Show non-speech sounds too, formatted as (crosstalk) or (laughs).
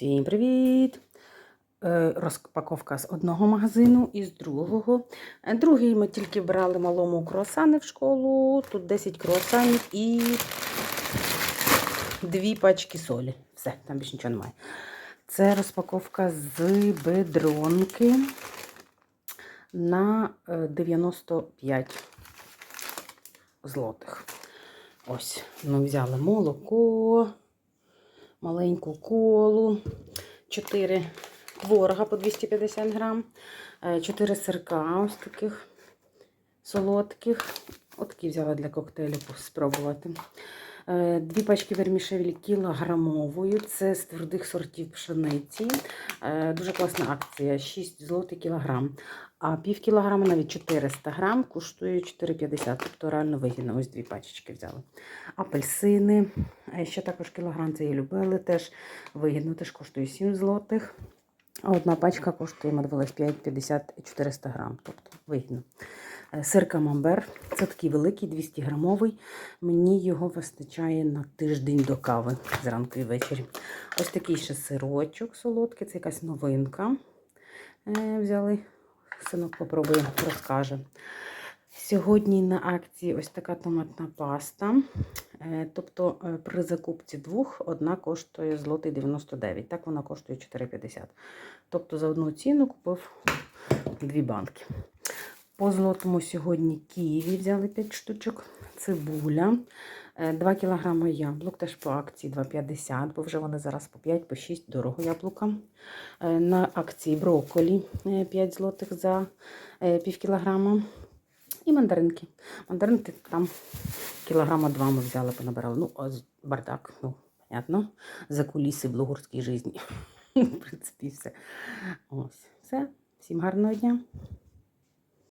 Всім привіт! Е, Розпаковка з одного магазину і з другого. Е, Другий ми тільки брали малому круасани в школу. Тут 10 круасанів і дві пачки солі. Все, там більше нічого немає. Це розпаковка з бедронки на е, 95 злотих. Ось, ми взяли молоко, маленьку колу, 4 творога по 250 грам, 4 сирка ось таких солодких. Отакі взяла для коктейлю спробувати. Е, Дві пачки вермішелі кілограмової. Це з твердих сортів пшениці. Е, Дуже класна акція. 6 злотих кілограм. А пів кілограма, навіть 400 грам, коштує 4,50. Тобто реально вигідно. Ось дві пачечки взяли. Апельсини. Е, Ще також кілограм це і любили. Теж вигідно, теж коштує 7 злотих. А одна пачка коштує, дивились, 5,50-400 грам. Тобто вигідно. Сир камамбер. Це такий великий, 200 грамовий. Мені його вистачає на тиждень до кави зранку і ввечері. Ось такий ще сирочок солодкий, це якась новинка. Е, Взяли. Синок попробує, розкаже. Сьогодні на акції ось така томатна паста. Е, Тобто е, при закупці двох одна коштує злотий 99. Так вона коштує 4,50. Тобто за одну ціну купив дві банки. По злотому сьогодні ківі взяли 5 штучок, цибуля, 2 кг яблук, теж по акції 2,50, бо вже вони зараз по 5, по 6 дорого яблука. Е, На акції брокколі е, 5 злотих за е, пів кілограма. І мандаринки. Мандаринки там кілограма два ми взяли, понабирали. Ну, бардак, ну, понятно. За куліси в лугурській житті. (laughs) В принципі, все. Ось, все. Всім гарного дня.